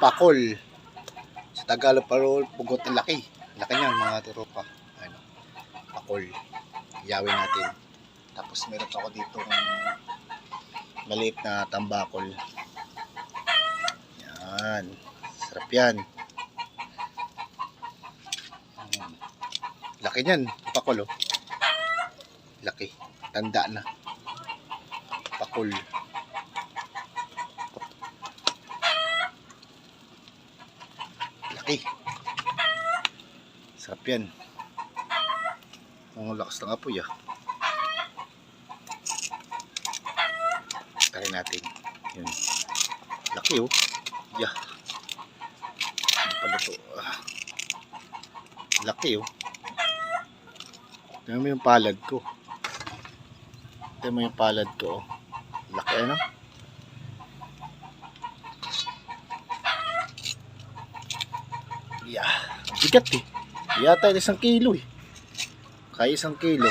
pakol. Sa Tagalog parol, pugot ng laki. Laki niyan mga tropa. Ano, pakol. Yawin natin. Tapos meron ako dito maliit na tambakol. Yan. Sarap yan. Laki niyan, pakol oh. Laki. Tanda na. Pakol. Laki. Sarap yan. Ang lakas ng apoy ah. Try natin. Yun. Laki oh. Yeah. Ano pala to? Ah. Laki oh. Tingnan mo yung palad ko. Tingnan mo yung palad ko oh. Laki ano? Yeah. Bigat eh. Yata isang kilo eh. Kaya isang kilo.